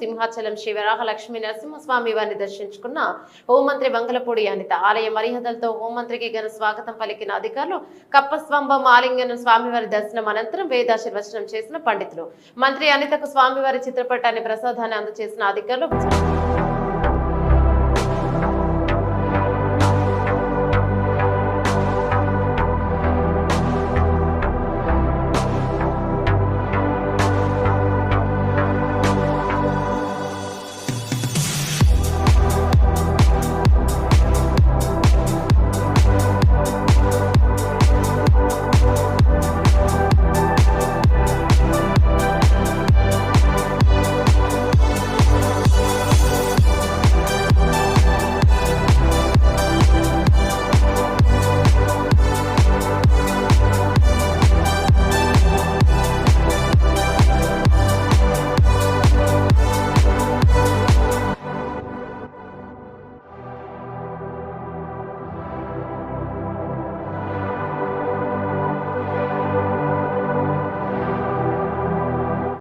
సింహాచలం శ్రీ వరాహ లక్ష్మీ నరసింహస్వామి వారిని దర్శించుకున్న హోంమంత్రి వంగలపూడి అనిత. ఆలయ మర్యాదలతో హోంమంత్రికి ఘన స్వాగతం పలికిన అధికారులు కప్పస్వంభం ఆలింగనం స్వామివారి దర్శనం అనంతరం వేదాశీర్వచనం చేసిన పండితులు. మంత్రి అనితకు స్వామివారి చిత్రపటాన్ని ప్రసాదాన్ని అందజేసిన అధికారులు